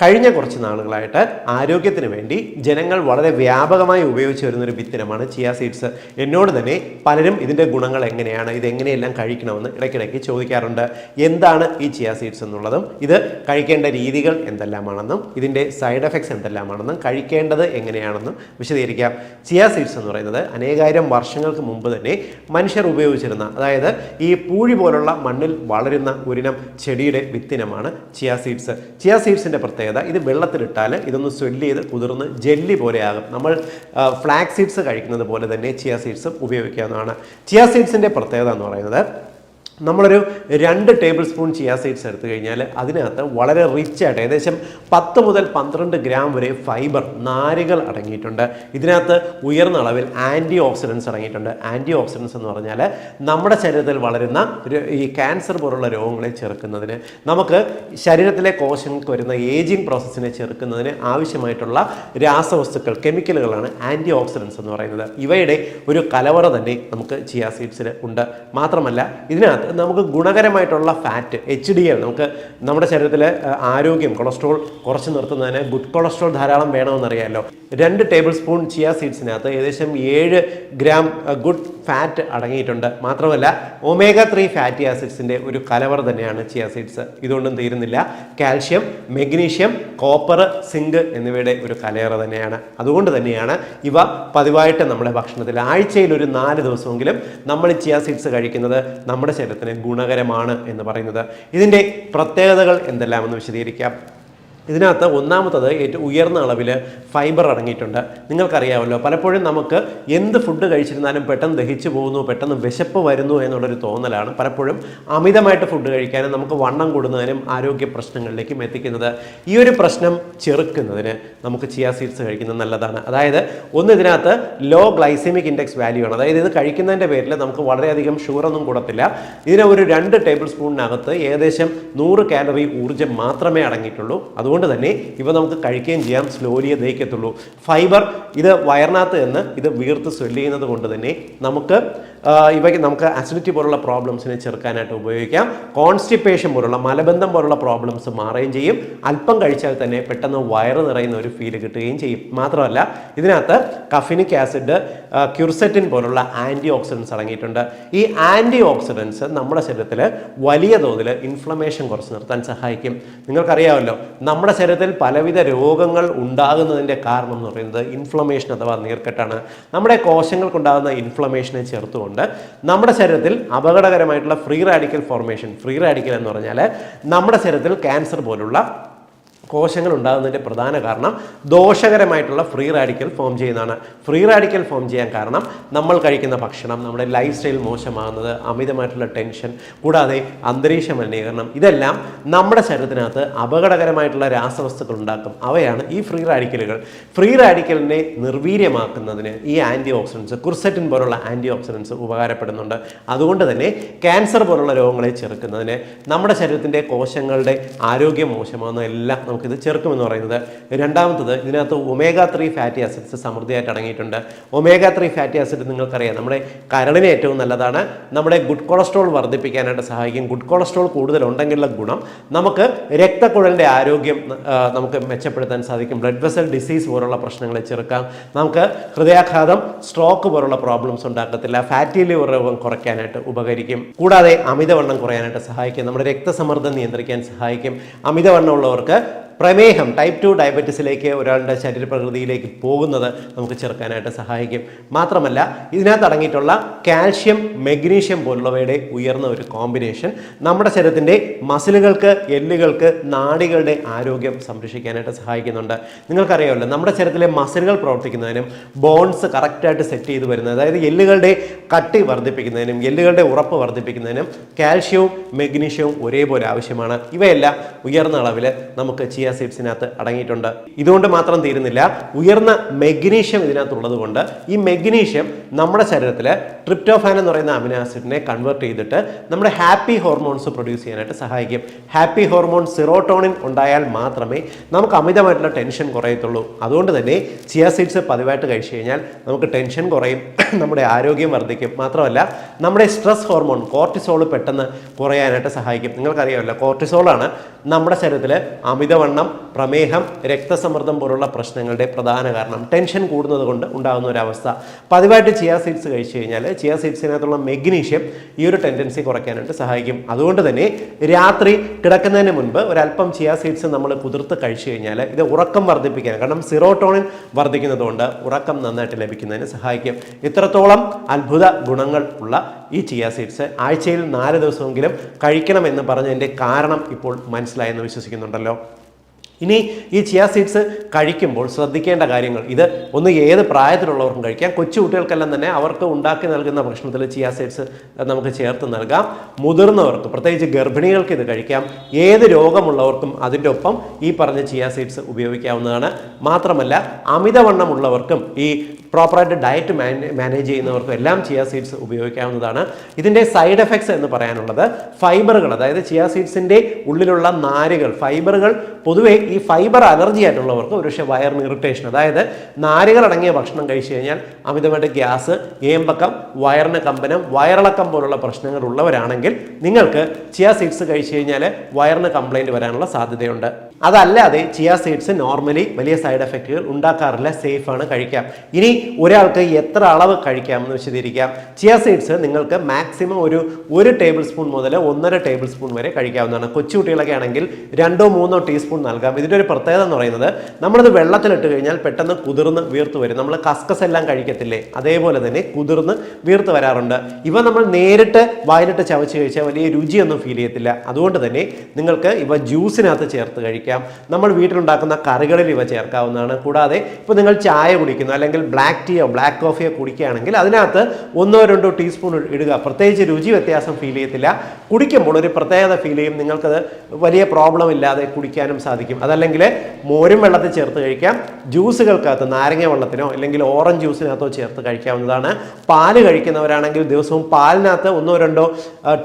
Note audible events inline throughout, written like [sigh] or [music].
കഴിഞ്ഞ കുറച്ച് നാളുകളായിട്ട് ആരോഗ്യത്തിന് വേണ്ടി ജനങ്ങൾ വളരെ വ്യാപകമായി ഉപയോഗിച്ച് വരുന്നൊരു വിത്തിനമാണ് ചിയ സീഡ്സ് എന്നോട് തന്നെ പലരും ഇതിന്റെ ഗുണങ്ങൾ എങ്ങനെയാണ് ഇത് എങ്ങനെയെല്ലാം കഴിക്കണമെന്ന് ഇടയ്ക്കിടയ്ക്ക് ചോദിക്കാറുണ്ട്. എന്താണ് ഈ ചിയ സീഡ്സ് എന്നുള്ളതും ഇത് കഴിക്കേണ്ട രീതികൾ എന്തെല്ലാമാണെന്നും ഇതിന്റെ സൈഡ് എഫക്ട്സ് എന്തെല്ലാമാണെന്നും കഴിക്കേണ്ടത് എങ്ങനെയാണെന്നും വിശദീകരിക്കാം. ചിയ സീഡ്സ് എന്ന് പറയുന്നത് അനേകായിരം വർഷങ്ങൾക്ക് മുമ്പ് തന്നെ മനുഷ്യർ ഉപയോഗിച്ചിരുന്ന അതായത് ഈ പൂഴി പോലുള്ള മണ്ണിൽ വളരുന്ന ഒരിനം ചെടിയുടെ വിത്തിനമാണ് ചിയ സീഡ്സ് ചിയ സീഡ്സിന്റെ പ്രത്യേകത ഇത് വെള്ളത്തിലിട്ടാൽ ഇതൊന്ന് സ്വെല്ല് ചെയ്ത് കുതിർന്ന് ജെല്ലി പോലെയാകും. നമ്മൾ ഫ്ലാക്സ് സീഡ്സ് കഴിക്കുന്നത് പോലെ തന്നെ ചിയ സീഡ്സും ഉപയോഗിക്കാവുന്നതാണ്. ചിയ സീഡ്സിന്റെ പ്രത്യേകത എന്ന് പറയുന്നത് നമ്മളൊരു രണ്ട് ടേബിൾ സ്പൂൺ ചിയ സീഡ്സ് എടുത്തു കഴിഞ്ഞാൽ അതിനകത്ത് വളരെ റിച്ച് ആയിട്ട് ഏകദേശം പത്ത് മുതൽ പന്ത്രണ്ട് ഗ്രാം വരെ ഫൈബർ നാരുകൾ അടങ്ങിയിട്ടുണ്ട്. ഇതിനകത്ത് ഉയർന്ന അളവിൽ ആന്റി ഓക്സിഡൻസ് അടങ്ങിയിട്ടുണ്ട്. ആന്റി ഓക്സിഡൻസ് എന്ന് പറഞ്ഞാൽ നമ്മുടെ ശരീരത്തിൽ വളരുന്ന ഈ ക്യാൻസർ പോലുള്ള രോഗങ്ങളെ ചെറുക്കുന്നതിന് നമുക്ക് ശരീരത്തിലെ കോശങ്ങൾക്ക് വരുന്ന ഏജിങ് പ്രോസസ്സിനെ ചെറുക്കുന്നതിന് ആവശ്യമായിട്ടുള്ള രാസവസ്തുക്കൾ കെമിക്കലുകളാണ് ആന്റി ഓക്സിഡൻസ് എന്ന് പറയുന്നത്. ഇവയുടെ ഒരു കലവറ തന്നെ നമുക്ക് ചിയ സീഡ്സിൽ ഉണ്ട്. മാത്രമല്ല ഇതിനകത്ത് നമുക്ക് ഗുണകരമായിട്ടുള്ള ഫാറ്റ് എച്ച് ഡി എൽ നമുക്ക് നമ്മുടെ ശരീരത്തിലെ ആരോഗ്യം കൊളസ്ട്രോൾ കുറച്ച് നിർത്തുന്നതിന് ഗുഡ് കൊളസ്ട്രോൾ ധാരാളം വേണമെന്നറിയാമല്ലോ രണ്ട് ടേബിൾ സ്പൂൺ ചിയ സീഡ്സിനകത്ത് ഏകദേശം ഏഴ് ഗ്രാം ഗുഡ് ഫാറ്റ് അടങ്ങിയിട്ടുണ്ട്. മാത്രമല്ല ഒമേഗ ത്രീ ഫാറ്റി ആസിഡ്സിന്റെ ഒരു കലവർ തന്നെയാണ് ചിയ സീഡ്സ് ഇതുകൊണ്ടും തീരുന്നില്ല. കാൽഷ്യം മെഗ്നീഷ്യം കോപ്പർ സിങ്ക് എന്നിവയുടെ ഒരു കലയറ തന്നെയാണ്. അതുകൊണ്ട് തന്നെയാണ് ഇവ പതിവായിട്ട് നമ്മുടെ ഭക്ഷണത്തിൽ ആഴ്ചയിൽ ഒരു നാല് ദിവസമെങ്കിലും നമ്മൾ ചിയാ സീഡ്സ് കഴിക്കുന്നത് നമ്മുടെ ശരീരത്തിന് ഗുണകരമാണ് എന്ന് പറയുന്നത്. ഇതിന്റെ പ്രത്യേകതകൾ എന്തെല്ലാമെന്ന് വിശദീകരിക്കാം. ഇതിനകത്ത് ഒന്നാമത്തത് ഏറ്റവും ഉയർന്ന അളവിൽ ഫൈബർ അടങ്ങിയിട്ടുണ്ട്. നിങ്ങൾക്കറിയാമല്ലോ പലപ്പോഴും നമുക്ക് എന്ത് ഫുഡ് കഴിച്ചിരുന്നാലും പെട്ടെന്ന് ദഹിച്ചു പോകുന്നു പെട്ടെന്ന് വിശപ്പ് വരുന്നു എന്നുള്ളൊരു തോന്നലാണ് പലപ്പോഴും അമിതമായിട്ട് ഫുഡ് കഴിക്കാനും നമുക്ക് വണ്ണം കൂടുന്നതിനും ആരോഗ്യ പ്രശ്നങ്ങളിലേക്കും എത്തിക്കുന്നത്. ഈ ഒരു പ്രശ്നം ചെറുക്കുന്നതിന് നമുക്ക് ചിയാ സീഡ്സ് കഴിക്കുന്നത് നല്ലതാണ്. അതായത് ഒന്ന് ഇതിനകത്ത് ലോ ഗ്ലൈസെമിക് ഇൻഡെക്സ് വാല്യൂ ആണ്. അതായത് ഇത് കഴിക്കുന്നതിന്റെ പേരിൽ നമുക്ക് വളരെയധികം ഷുഗറൊന്നും കൂടത്തില്ല. ഇതിന് ഒരു രണ്ട് ടേബിൾ സ്പൂണിനകത്ത് ഏകദേശം നൂറ് കാലറി ഊർജം മാത്രമേ അടങ്ങിയിട്ടുള്ളൂ. അതുകൊണ്ട് തന്നെ ഇവ നമുക്ക് കഴിക്കുകയും ചെയ്യാം സ്ലോലിയെ ദഹിക്കത്തുള്ളൂ ഫൈബർ ഇത് വയറിനകത്ത് നിന്ന് ഇത് വീർത്ത് സ്വെല്ല് ചെയ്യുന്നത് കൊണ്ട് തന്നെ നമുക്ക് ഇവയ്ക്ക് നമുക്ക് അസിഡിറ്റി പോലുള്ള പ്രോബ്ലംസിനെ ചെറുക്കാനായിട്ട് ഉപയോഗിക്കാം. കോൺസ്റ്റിപ്പേഷൻ പോലുള്ള മലബന്ധം പോലുള്ള പ്രോബ്ലംസ് മാറുകയും ചെയ്യും. അല്പം കഴിച്ചാൽ തന്നെ പെട്ടെന്ന് വയറ് നിറയുന്ന ഒരു ഫീൽ കിട്ടുകയും ചെയ്യും. മാത്രമല്ല ഇതിനകത്ത് കഫിനിക് ആസിഡ് ക്യുർസെറ്റിൻ പോലുള്ള ആന്റി ഓക്സിഡൻസ് അടങ്ങിയിട്ടുണ്ട്. ഈ ആന്റി ഓക്സിഡൻസ് നമ്മുടെ ശരീരത്തിൽ വലിയ തോതിൽ ഇൻഫ്ലമേഷൻ കുറച്ച് നിർത്താൻ സഹായിക്കും. നിങ്ങൾക്കറിയാമല്ലോ നമ്മുടെ ശരീരത്തിൽ പലവിധ രോഗങ്ങൾ ഉണ്ടാകുന്നതിന്റെ കാരണം എന്ന് പറയുന്നത് ഇൻഫ്ലമേഷൻ അഥവാ നീർക്കെട്ടാണ്. നമ്മുടെ കോശങ്ങൾക്കുണ്ടാകുന്ന ഇൻഫ്ലമേഷനെ ചേർത്തുകൊണ്ട് നമ്മുടെ ശരീരത്തിൽ അപകടകരമായിട്ടുള്ള free radical formation free radical എന്ന് പറഞ്ഞാൽ നമ്മുടെ ശരീരത്തിൽ ക്യാൻസർ പോലുള്ള കോശങ്ങൾ ഉണ്ടാകുന്നതിന്റെ പ്രധാന കാരണം ദോഷകരമായിട്ടുള്ള ഫ്രീ റാഡിക്കൽ ഫോം ചെയ്യുന്നതാണ്. ഫ്രീ റാഡിക്കൽ ഫോം ചെയ്യാൻ കാരണം നമ്മൾ കഴിക്കുന്ന ഭക്ഷണം നമ്മുടെ ലൈഫ് സ്റ്റൈൽ മോശമാകുന്നത് അമിതമായിട്ടുള്ള ടെൻഷൻ കൂടാതെ അന്തരീക്ഷ മലിനീകരണം ഇതെല്ലാം നമ്മുടെ ശരീരത്തിനകത്ത് അപകടകരമായിട്ടുള്ള രാസവസ്തുക്കൾ ഉണ്ടാക്കും. അവയാണ് ഈ ഫ്രീ റാഡിക്കലുകൾ. ഫ്രീ റാഡിക്കലിനെ നിർവീര്യമാക്കുന്നതിന് ഈ ആന്റി ഓക്സിഡൻസ് കുർസെറ്റിൻ പോലുള്ള ആന്റി ഓക്സിഡൻസ് ഉപകാരപ്പെടുന്നുണ്ട്. അതുകൊണ്ട് തന്നെ ക്യാൻസർ പോലുള്ള രോഗങ്ങളെ ചെറുക്കുന്നതിന് നമ്മുടെ ശരീരത്തിന്റെ കോശങ്ങളുടെ ആരോഗ്യം മോശമാകുന്ന എല്ലാം നമുക്കിത് ചേർക്കുമെന്ന് പറയുന്നത്. രണ്ടാമത്തത് ഇതിനകത്ത് ഒമേഗ ത്രീ ഫാറ്റി ആസിഡ്സ് സമൃദ്ധിയായിട്ട് അടങ്ങിയിട്ടുണ്ട്. ഒമേഗ ത്രീ ഫാറ്റി ആസിഡ് നിങ്ങൾക്കറിയാം നമ്മുടെ കരളിന് ഏറ്റവും നല്ലതാണ്. നമ്മുടെ ഗുഡ് കൊളസ്ട്രോൾ വർദ്ധിപ്പിക്കാനായിട്ട് സഹായിക്കും. ഗുഡ് കൊളസ്ട്രോൾ കൂടുതൽ കൂടുതലുണ്ടെങ്കിലുള്ള ഗുണം നമുക്ക് രക്തക്കുഴലിന്റെ ആരോഗ്യം നമുക്ക് മെച്ചപ്പെടുത്താൻ സാധിക്കും. ബ്ലഡ് വെസൽ ഡിസീസ് പോലുള്ള പ്രശ്നങ്ങളെ ചെറുക്കാം. നമുക്ക് ഹൃദയാഘാതം സ്ട്രോക്ക് പോലുള്ള പ്രോബ്ലംസ് ഉണ്ടാക്കത്തില്ല. ഫാറ്റി ലിവർ രോഗം കുറയ്ക്കാനായിട്ട് ഉപകരിക്കും. കൂടാതെ അമിതവണ്ണം കുറയാനായിട്ട് സഹായിക്കും. നമ്മുടെ രക്തസമ്മർദ്ദം നിയന്ത്രിക്കാൻ സഹായിക്കും. അമിതവണ്ണം ഉള്ളവർക്ക് പ്രമേഹം ടൈപ്പ് ടു ഡയബറ്റീസിലേക്ക് ഒരാളുടെ ശരീരപ്രകൃതിയിലേക്ക് പോകുന്നത് നമുക്ക് ചെറുക്കാനായിട്ട് സഹായിക്കും. മാത്രമല്ല ഇതിനകത്ത് അടങ്ങിയിട്ടുള്ള കാൽഷ്യം മെഗ്നീഷ്യം പോലുള്ളവയുടെ ഉയർന്ന ഒരു കോമ്പിനേഷൻ നമ്മുടെ ശരീരത്തിന്റെ മസിലുകൾക്ക് എല്ലുകൾക്ക് നാടികളുടെ ആരോഗ്യം സംരക്ഷിക്കാനായിട്ട് സഹായിക്കുന്നുണ്ട്. നിങ്ങൾക്കറിയാമല്ലോ നമ്മുടെ ശരീരത്തിലെ മസിലുകൾ പ്രവർത്തിക്കുന്നതിനും ബോൺസ് കറക്റ്റായിട്ട് സെറ്റ് ചെയ്ത് വരുന്നത് അതായത് എല്ലുകളുടെ കട്ടി വർദ്ധിപ്പിക്കുന്നതിനും എല്ലുകളുടെ ഉറപ്പ് വർദ്ധിപ്പിക്കുന്നതിനും കാൽഷ്യവും മെഗ്നീഷ്യവും ഒരേപോലെ ആവശ്യമാണ്. ഇവയെല്ലാം ഉയർന്ന അളവിൽ നമുക്ക് ചിയ ചിയ സീഡ്സിനകത്ത് അടങ്ങിയിട്ടുണ്ട്. ഇതുകൊണ്ട് മാത്രം തീരുന്നില്ല. ഉയർന്ന മെഗ്നീഷ്യം ഇതിനകത്തുള്ളത് കൊണ്ട് ഈ മെഗ്നീഷ്യം നമ്മുടെ ശരീരത്തിൽ ട്രിപ്റ്റോഫാൻ എന്ന് പറയുന്ന അമിനോ ആസിഡിനെ കൺവേർട്ട് ചെയ്തിട്ട് നമ്മുടെ ഹാപ്പി ഹോർമോൺസ് പ്രൊഡ്യൂസ് ചെയ്യാനായിട്ട് സഹായിക്കും. ഹാപ്പി ഹോർമോൺ സിറോട്ടോണിൻ ഉണ്ടായാൽ മാത്രമേ നമുക്ക് അമിതമായിട്ടുള്ള ടെൻഷൻ കുറയത്തുള്ളൂ. അതുകൊണ്ട് തന്നെ ചിയ സീഡ്സ് പതിവായിട്ട് കഴിച്ചു കഴിഞ്ഞാൽ നമുക്ക് ടെൻഷൻ കുറയും. [clears throat] നമ്മുടെ ആരോഗ്യം വർദ്ധിക്കും. മാത്രമല്ല നമ്മുടെ സ്ട്രെസ് ഹോർമോൺ കോർട്ടിസോൾ പെട്ടെന്ന് കുറയാനായിട്ട് സഹായിക്കും. നിങ്ങൾക്കറിയാമല്ലോ കോർട്ടിസോളാണ് നമ്മുടെ ശരീരത്തിൽ അമിതവണ്ണം പ്രമേഹം രക്തസമ്മർദ്ദം പോലുള്ള പ്രശ്നങ്ങളുടെ പ്രധാന കാരണം ടെൻഷൻ കൂടുന്നത് കൊണ്ട് ഉണ്ടാകുന്ന ഒരവസ്ഥ. പതിവായിട്ട് ചിയാ സീഡ്സ് കഴിച്ചു കഴിഞ്ഞാൽ ചിയാ സീഡ്സിനകത്തുള്ള മെഗ്നീഷ്യം ഈ ഒരു ടെൻഡൻസി കുറയ്ക്കാനായിട്ട് സഹായിക്കും. അതുകൊണ്ട് തന്നെ രാത്രി കിടക്കുന്നതിന് മുൻപ് ഒരല്പം ചിയാ സീഡ്സ് നമ്മൾ കുതിർത്ത് കഴിച്ചു കഴിഞ്ഞാൽ ഇത് ഉറക്കം വർദ്ധിപ്പിക്കാൻ കാരണം സിറോട്ടോണിൻ വർദ്ധിക്കുന്നതുകൊണ്ട് ഉറക്കം നന്നായിട്ട് ലഭിക്കുന്നതിന് സഹായിക്കും. ഇത്രത്തോളം അത്ഭുത ഗുണങ്ങൾ ഉള്ള ഈ ചിയാ സീഡ്സ് ആഴ്ചയിൽ നാല് ദിവസമെങ്കിലും കഴിക്കണമെന്ന് പറഞ്ഞതിന്റെ കാരണം ഇപ്പോൾ മനസ്സിലായെന്ന് വിശ്വസിക്കുന്നുണ്ടല്ലോ. ഇനി ഈ ചിയ സീഡ്സ് കഴിക്കുമ്പോൾ ശ്രദ്ധിക്കേണ്ട കാര്യങ്ങൾ. ഇത് ഒന്ന് ഏത് പ്രായത്തിലുള്ളവർക്കും കഴിക്കാം. കൊച്ചു കുട്ടികൾക്കെല്ലാം തന്നെ അവർക്ക് ഉണ്ടാക്കി നൽകുന്ന ഭക്ഷണത്തിൽ ചിയ സീഡ്സ് നമുക്ക് ചേർത്ത് നൽകാം. മുതിർന്നവർക്ക് പ്രത്യേകിച്ച് ഗർഭിണികൾക്ക് ഇത് കഴിക്കാം. ഏത് രോഗമുള്ളവർക്കും അതിന്റെ ഒപ്പം ഈ പറഞ്ഞ ചിയ സീഡ്സ് ഉപയോഗിക്കാവുന്നതാണ്. മാത്രമല്ല അമിതവണ്ണമുള്ളവർക്കും ഈ പ്രോപ്പറായിട്ട് ഡയറ്റ് മാനേജ് ചെയ്യുന്നവർക്കും എല്ലാം ചിയ സീഡ്സ് ഉപയോഗിക്കാവുന്നതാണ്. ഇതിന്റെ സൈഡ് എഫക്ട്സ് എന്ന് പറയാനുള്ളത് ഫൈബറുകൾ അതായത് ചിയ സീഡ്സിന്റെ ഉള്ളിലുള്ള നാരുകൾ ഫൈബറുകൾ പൊതുവേ ഈ ഫൈബർ അലർജി ആയിട്ടുള്ളവർക്ക് ഒരുപക്ഷെ വയറിന് ഇറിറ്റേഷൻ അതായത് നാരുകൾ അടങ്ങിയ ഭക്ഷണം കഴിച്ചു കഴിഞ്ഞാൽ അമിതമായിട്ട് ഗ്യാസ് ഏമ്പക്കം വയറിന് കമ്പനം വയറിളക്കം പോലുള്ള പ്രശ്നങ്ങൾ ഉള്ളവരാണെങ്കിൽ നിങ്ങൾക്ക് ചിയ സീഡ്സ് കഴിച്ചു കഴിഞ്ഞാൽ വയറിന് കംപ്ലൈന്റ് വരാനുള്ള സാധ്യതയുണ്ട്. അതല്ലാതെ ചിയ സീഡ്സ് നോർമലി വലിയ സൈഡ് എഫക്റ്റുകൾ ഉണ്ടാക്കാറില്ല സേഫ് ആണ് കഴിക്കാം. ഇനി ഒരാൾക്ക് എത്ര അളവ് കഴിക്കാമെന്ന് വിശദീകരിക്കാം. ചിയ സീഡ്സ് നിങ്ങൾക്ക് മാക്സിമം ഒരു ഒരു ടേബിൾ സ്പൂൺ മുതൽ ഒന്നര ടേബിൾ സ്പൂൺ വരെ കഴിക്കാവുന്നതാണ്. കൊച്ചുകുട്ടികളൊക്കെ ആണെങ്കിൽ രണ്ടോ മൂന്നോ ടീസ്പൂൺ നൽകാം. ഇതിന്റെ ഒരു പ്രത്യേകത എന്ന് പറയുന്നത് നമ്മളിത് വെള്ളത്തിലിട്ട് കഴിഞ്ഞാൽ പെട്ടെന്ന് കുതിർന്ന് വീർത്ത് വരും. നമ്മൾ കസ്കസ് എല്ലാം കഴിക്കത്തില്ലേ? അതേപോലെ തന്നെ കുതിർന്ന് വീർത്ത് വരാറുണ്ട്. ഇവ നമ്മൾ നേരിട്ട് വായിലിട്ട് ചവച്ച് കഴിച്ചാൽ വലിയ രുചിയൊന്നും ഫീൽ ചെയ്യത്തില്ല. അതുകൊണ്ട് തന്നെ നിങ്ങൾക്ക് ഇവ ജ്യൂസിനകത്ത് ചേർത്ത് കഴിക്കാം. നമ്മൾ വീട്ടിലുണ്ടാക്കുന്ന കറികളിൽ ഇവ ചേർക്കാവുന്നതാണ്. കൂടാതെ ഇപ്പോൾ നിങ്ങൾ ചായ കുടിക്കുന്നു അല്ലെങ്കിൽ ബ്ലാക്ക് ടീയോ ബ്ലാക്ക് കോഫിയോ കുടിക്കുകയാണെങ്കിൽ അതിനകത്ത് ഒന്നോ രണ്ടോ ടീസ്പൂൺ ഇടുക. പ്രത്യേകിച്ച് രുചി വ്യത്യാസം ഫീൽ ചെയ്യത്തില്ല. കുടിക്കുമ്പോൾ ഒരു പ്രത്യേകത ഫീൽ ചെയ്യും. നിങ്ങൾക്കത് വലിയ പ്രോബ്ലം ഇല്ലാതെ കുടിക്കാനും സാധിക്കും. അതല്ലെങ്കിൽ മോരും വെള്ളത്തിൽ ചേർത്ത് കഴിക്കാം. ജ്യൂസുകൾക്കകത്ത് നാരങ്ങ വെള്ളത്തിനോ അല്ലെങ്കിൽ ഓറഞ്ച് ജ്യൂസിനകത്തോ ചേർത്ത് കഴിക്കാവുന്നതാണ്. പാൽ കഴിക്കുന്നവരാണെങ്കിൽ ദിവസവും പാലിനകത്ത് ഒന്നോ രണ്ടോ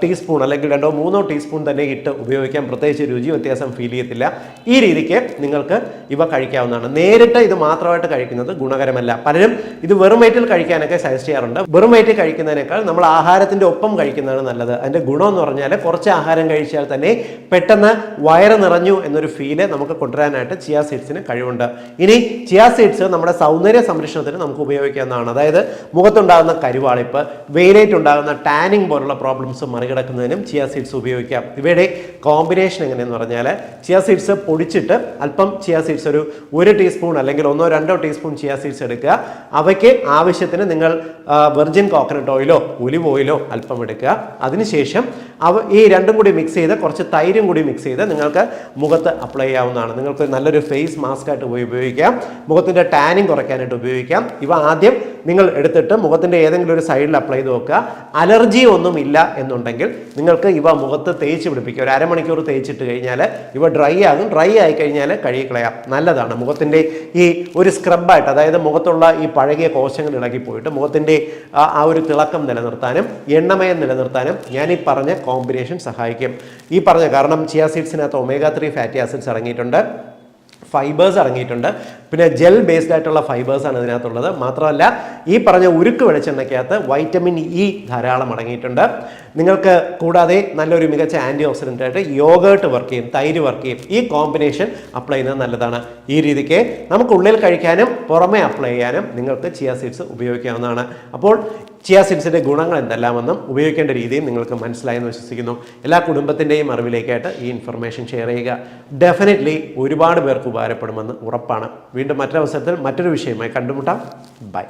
ടീസ്പൂൺ അല്ലെങ്കിൽ രണ്ടോ മൂന്നോ ടീസ്പൂൺ തന്നെ ഇട്ട് ഉപയോഗിക്കാം പ്രത്യേകിച്ച് രുചി വ്യത്യാസം ഫീൽ ചെയ്യത്തില്ല. ഈ രീതിക്ക് നിങ്ങൾക്ക് ഇവ കഴിക്കാവുന്നതാണ്. നേരിട്ട് ഇത് മാത്രമായിട്ട് കഴിക്കുന്നത് ഗുണകരമല്ല. പലരും ഇത് വെറും വയറ്റിൽ കഴിക്കാനൊക്കെ സജസ്റ്റ് ചെയ്യാറുണ്ട്. വെറും വയറ്റിൽ കഴിക്കുന്നതിനേക്കാൾ നമ്മൾ ആഹാരത്തിന്റെ ഒപ്പം കഴിക്കുന്നതാണ് നല്ലത്. അതിന്റെ ഗുണം എന്ന് പറഞ്ഞാൽ കുറച്ച് ആഹാരം കഴിച്ചാൽ തന്നെ പെട്ടെന്ന് വയറ് നിറഞ്ഞു എന്നൊരു ഫീൽ നമുക്ക് കൊണ്ടുവരാനായിട്ട് ചിയ സീഡ്സിന് കഴിവുണ്ട്. ഇനി ചിയ സീഡ്സ് നമ്മുടെ സൗന്ദര്യ സംരക്ഷണത്തിന് നമുക്ക് ഉപയോഗിക്കാവുന്നതാണ്. അതായത് മുഖത്തുണ്ടാകുന്ന കരുവാളിപ്പ് വെയിലേറ്റ് ഉണ്ടാകുന്ന ടാനിങ് പോലുള്ള പ്രോബ്ലംസ് മറികടക്കുന്നതിനും ചിയ സീഡ്സ് ഉപയോഗിക്കാം. ഇവയുടെ കോമ്പിനേഷൻ എങ്ങനെയെന്ന് പറഞ്ഞാൽ ചിയ സീഡ്സ് പൊടിച്ചിട്ട് അല്പം ചിയ സീഡ്സ് ഒരു ഒരു ടീസ്പൂൺ അല്ലെങ്കിൽ ഒന്നോ രണ്ടോ ടീസ്പൂൺ ചിയ സീഡ്സ് എടുക്കുക. അവയ്ക്ക് ആവശ്യത്തിന് നിങ്ങൾ വെർജിൻ കോക്കനട്ട് ഓയിലോ ഒലിവ് ഓയിലോ അല്പം എടുക്കുക. അതിനുശേഷം അവ ഈ രണ്ടും കൂടി മിക്സ് ചെയ്ത് കുറച്ച് തൈരും കൂടി മിക്സ് ചെയ്ത് നിങ്ങൾക്ക് മുഖത്ത് അപ്ലൈ ചെയ്യാവുന്നതാണ്. നിങ്ങൾക്ക് നല്ലൊരു ഫേസ് മാസ്ക് ആയിട്ട് പോയി ഉപയോഗിക്കാം. മുഖത്തിന്റെ ടാനിങ് കുറയ്ക്കാനായിട്ട് ഉപയോഗിക്കാം. ഇവ ആദ്യം നിങ്ങൾ എടുത്തിട്ട് മുഖത്തിന്റെ ഏതെങ്കിലും ഒരു സൈഡിൽ അപ്ലൈ ചെയ്ത് നോക്കുക. അലർജി ഒന്നും ഇല്ല എന്നുണ്ടെങ്കിൽ നിങ്ങൾക്ക് ഇവ മുഖത്ത് തേച്ച് പിടിപ്പിക്കുക. ഒരു അരമണിക്കൂർ തേച്ചിട്ട് കഴിഞ്ഞാൽ ഇവ ഡ്രൈ ആകും. ഡ്രൈ ആയി കഴിഞ്ഞാൽ കഴുകി കളയാം നല്ലതാണ്. മുഖത്തിന്റെ ഈ ഒരു സ്ക്രബായിട്ട് അതായത് മുഖത്തുള്ള ഈ പഴകിയ കോശങ്ങൾ ഇളകി പോയിട്ട് മുഖത്തിന്റെ ആ ഒരു തിളക്കം നിലനിർത്താനും എണ്ണമയം നിലനിർത്താനും ഞാൻ ഈ പറഞ്ഞ കോമ്പിനേഷൻ സഹായിക്കും. ഈ പറഞ്ഞ കാരണം ചിയ സീഡ്സിനകത്ത് ഒമേഗ ത്രീ ഫാറ്റി ആസിഡ്സ് അടങ്ങിയിട്ടുണ്ട് ഫൈബേഴ്സ് ഇറങ്ങിയിട്ടുണ്ട് പിന്നെ ജെൽ ബേസ്ഡ് ആയിട്ടുള്ള ഫൈബേഴ്സ് ആണ് ഇതിനകത്തുള്ളത്. മാത്രമല്ല ഈ പറഞ്ഞ ഉരുക്ക് വെളിച്ചെണ്ണയ്ക്കകത്ത് വൈറ്റമിൻ ഇ ധാരാളം അടങ്ങിയിട്ടുണ്ട്. നിങ്ങൾക്ക് കൂടാതെ നല്ലൊരു മികച്ച ആന്റി ഓക്സിഡന്റ് ആയിട്ട് യോഗേർട്ട് വർക്ക് ചെയ്യും തൈര് വർക്ക് ചെയ്യും. ഈ കോമ്പിനേഷൻ അപ്ലൈ ചെയ്യുന്നത് നല്ലതാണ്. ഈ രീതിക്ക് നമുക്ക് ഉള്ളിൽ കഴിക്കാനും പുറമെ അപ്ലൈ ചെയ്യാനും നിങ്ങൾക്ക് ചിയ സീഡ്സ് ഉപയോഗിക്കാവുന്നതാണ്. അപ്പോൾ ചിയ സീഡ്സിന്റെ ഗുണങ്ങൾ എന്തെല്ലാമെന്നും ഉപയോഗിക്കേണ്ട രീതിയും നിങ്ങൾക്ക് മനസ്സിലായെന്ന് വിശ്വസിക്കുന്നു. എല്ലാ കുടുംബത്തിന്റെയും അറിവിലേക്കായിട്ട് ഈ ഇൻഫർമേഷൻ ഷെയർ ചെയ്യുക. ഡെഫിനറ്റ്ലി ഒരുപാട് പേർക്ക് ഉപകാരപ്പെടുമെന്ന് ഉറപ്പാണ്. വീണ്ടും മറ്റൊരവസരത്തിൽ മറ്റൊരു വിഷയമായി കണ്ടുമുട്ടാം. ബൈ